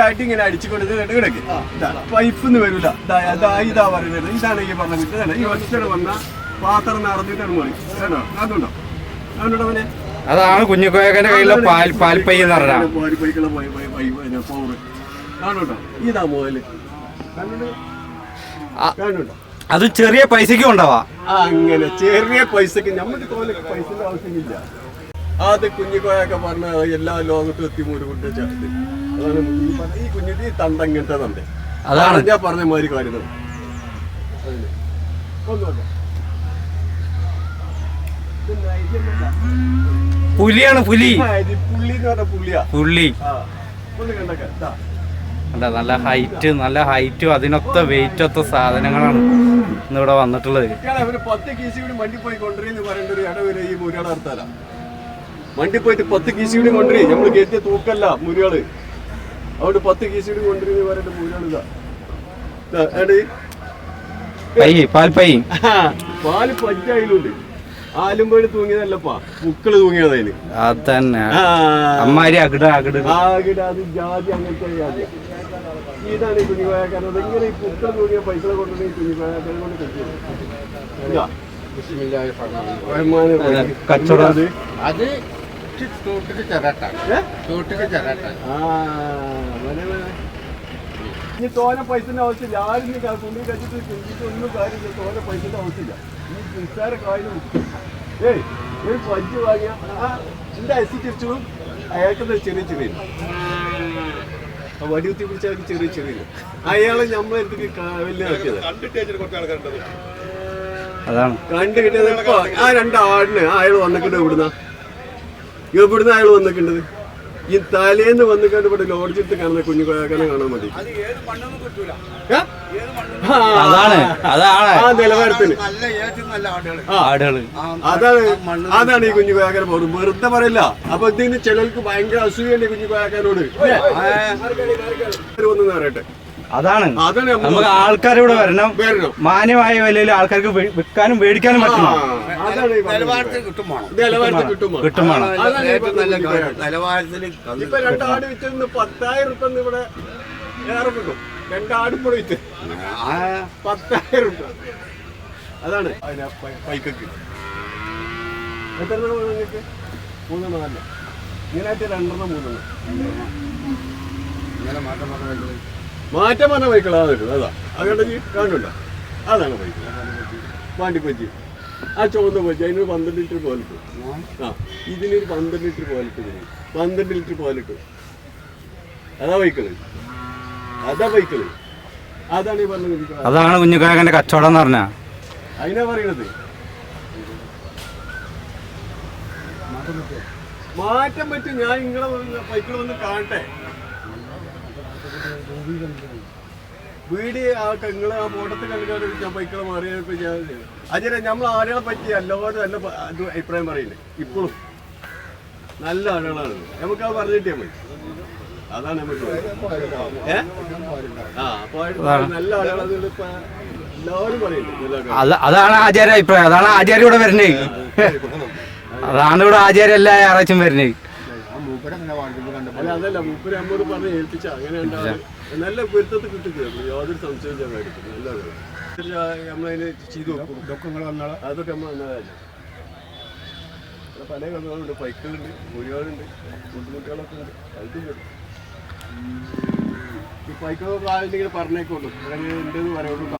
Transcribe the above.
അടി ഇങ്ങനെ അടിച്ചുകൊണ്ട് കിടക്ക് പൈപ്പ് വരൂല. ദാ, ദാ, ഇതാ പറയുന്നത് ഇതാണ് ഈ പറഞ്ഞ ഇതാണ് ഈ ഒറ്റ വന്ന പാത്രം നടന്നിട്ടാണ് മതി കേട്ടോ അതുണ്ടോ? അതുണ്ടോ അവനെ അതാണ് കുഞ്ഞുകോയക്കന്റെ കയ്യിലെ പാൽ പാൽപ്പൈ എന്ന് പാൽ പോയി പവർ കാണുണ്ടോ ഇതാ മോൽ അത് ചെറിയ പൈസക്കും ഉണ്ടാവാ. അങ്ങനെ ചെറിയ പൈസക്ക് നമുക്ക് തോലെ പൈസയുടെ ആവശ്യമില്ല. അത് കുഞ്ഞുകോയൊക്കെ പറഞ്ഞ എല്ലാ ലോകത്തും എത്തി മൂര് കൊണ്ട് ചേർത്ത് ഈ പറഞ്ഞ- ഈ തണ്ട ഇങ്ങനത്തെ അതാണ്. ഞാൻ പറഞ്ഞ മാതിരി കാര്യങ്ങൾ. പുലിയാണ് പുലി. പുള്ളി. അല്ല നല്ല ഹൈറ്റ് നല്ല ഹൈറ്റും അതിനൊത്ത വെയിറ്റ് ഒത്ത സാധനങ്ങളാണ് ഇന്നിവിടെ വന്നിട്ടുള്ളത്. വണ്ടി പോയിട്ട് പത്ത് കീസി കൂടി കൊണ്ടുവരി നമ്മൾ കയറ്റിയ തൂക്കല്ല മുരിയാൾ അതുകൊണ്ട് പത്ത് കീസി കൂടി കൊണ്ടുവരെന്ന് പറയേണ്ട മുരിയാൾ ഇതാ. ഇതാ, ഏടി? പൈ പാൽപ്പൈ പാൽ പറ്റായിലുണ്ട് ആലുമ്പോഴ് തൂങ്ങിയതല്ലപ്പാ. മുക്കൾ തൂങ്ങിയതായിന് അതന്നെ. ആ. അമ്മാരി അകിട അകിട. അകിട അത് ജാതി അങ്ങനത്തെ ജാതി. ഇതാണ് ഈ കുഞ്ഞുകോയാക്കാരത് ഇങ്ങനെ ഈ പുക്കൾ തൂങ്ങിയ പൈസ കൊണ്ടുവന്ന് ഈ കുഞ്ഞുകോയാക്കാരെ കൊണ്ട് കിട്ടിയത്. കച്ചവടം. അത് ചെറട്ടാണ്. ഇനി തോനെ പൈസ ആവശ്യമില്ല. ആരും നീ കഴിച്ചിട്ട് ചിന്തിച്ചിട്ട് ഒന്നും കാര്യമില്ല. തോനെ പൈസ ആവശ്യമില്ല. ഈ നിസ്സാര കാര്യം ഏയ് ഒരു പഞ്ച് വാങ്ങിയ ആ എന്റെ അയച്ചു തിരിച്ചു അയാൾക്കത് ചെറിയ ചെറിയ? വടി കുത്തി പിടിച്ച അയാൾക്ക് ചെറിയ ചെറിയ. അയാളെ നമ്മളെടുത്തേക്ക് വലിയ അതാണ്. കണ്ടു കിട്ടിയത് ആ രണ്ട് ആടിന് അയാൾ വന്നിട്ടുണ്ട് ഇവിടുന്ന. ഇവിടുന്ന് അയാൾ വന്നിട്ടുണ്ട് ഈ തലേന്ന് വന്നിട്ട് ഇവിടെ ലോഡ്ജിട്ട് കാണുന്ന കുഞ്ഞു കോയാക്കാനെ കാണാൻ മതി അതാണ് അതാണ്. ആ നിലവാരത്തിന്. അതാണ് അതാണ് ഈ കുഞ്ഞു കോയാക്കാനെ പോകുന്നത് വെറുതെ പറയില്ല. അപ്പൊ ഇതിന് ചിലർക്ക് ഭയങ്കര അസൂയുണ്ട് കുഞ്ഞു കോയാക്കാനോട് ഒന്നും അറിയട്ടെ അതാണ്. നമുക്ക് ആൾക്കാർ ഇവിടെ വരണം. മാന്യമായ വിലയിൽ ആൾക്കാർക്ക് വിൽക്കാനും മേടിക്കാനും പറ്റണം പറഞ്ഞത്. നിലവാരത്തിൽ കിട്ടും അതാണ് ഈ നല്ല പറഞ്ഞ കാര്യം. നിലവാരത്തിൽ ഇപ്പൊ രണ്ടാട് വിറ്റ് പത്തായിരം റുപ്യ ഇവിടെ ഏറെ കിട്ടും. രണ്ടാട് ഇപ്പോൾ വിറ്റ്. പത്തായിരം റുപ്യ അതാണ് അതിന് പൈക്കക്ക്. എത്ര നിങ്ങൾക്ക് മൂന്നെണ്ണം ഇങ്ങനെയായിട്ട് രണ്ടെണ്ണം മൂന്നെണ്ണം. ഇങ്ങനെ മാറ്റം പറഞ്ഞു മാറ്റം പറഞ്ഞ ബൈക്കുകൾ അതാണ് അതാ. അതുകൊണ്ട് ഈ കാണുന്നുണ്ട? അതാണ് ബൈക്ക്. പാണ്ടിപ്പച്ചി ആ ചുവന്ന പച്ചി അതിനൊരു പന്ത്രണ്ട് ലിറ്റർ പോലിട്ട്. ആ ഇതിനൊരു പന്ത്രണ്ട് ലിറ്റർ പോലിട്ട് ഇതിന്. പന്ത്രണ്ട് ലിറ്റർ പോലിട്ട്. അതാ ബൈക്കൾ അതാ ബൈക്കൾ അതാണ് ഈ പറഞ്ഞത് അതാണ് കുഞ്ഞുക്കാകന്റെ കച്ചവടം എന്ന് പറഞ്ഞ. അതിനാ പറയണത്. മാറ്റം പറ്റും. ഞാൻ നിങ്ങളെ ബൈക്കിൽ വന്ന് കാണട്ടെ. വീട് ആ കങ്ങൾ ആ ഫോട്ടത്തിൽ കണ്ടിട്ട് ഞാൻ ബൈക്കുകൾ മാറിയപ്പോ ഞാൻ അജയ നമ്മൾ ആളുകളെ പറ്റി എല്ലാവരും നല്ല അഭിപ്രായം പറയില്ലേ? ഇപ്പോഴും. നല്ല ആളുകളാണ്. നമുക്ക് അത് പറഞ്ഞിട്ടേ മതി. അതാണ് നമുക്ക് ഏ? ആ അപ്പോൾ നല്ല ആളുകളത് എല്ലാവരും പറയില്ലേ. അതാണ് ആചാര്യ അഭിപ്രായം. അതാണ് ആചാര്യ ഇവിടെ വരുന്നത്. അതാണ് ഇവിടെ ആചാര്യ എല്ലാ ഞായറാഴ്ചയും വരുന്നത്. അല്ല അതല്ല മൂപ്പര് അമ്മോട് പറഞ്ഞ് ഏൽപ്പിച്ച അങ്ങനെ ഉണ്ടാവും നല്ല പൊരുത്തത്ത് കിട്ടുക യാതൊരു സംശയവും ഞാൻ കാര്യം. നല്ലത് നമ്മളതിന് ചെയ്തു അതൊക്കെ നമ്മൾ വന്നതല്ല പല കന്നുകളുണ്ട് പൈക്കളുണ്ട് മുഴികളുണ്ട് ബുദ്ധിമുട്ടുകളൊക്കെ ഉണ്ട്. അതും കിട്ടും ഈ പൈക്കളൊക്കെ ആരെങ്കിലും പറഞ്ഞേക്കുള്ളൂ. എന്റെ പറയുള്ളൂ.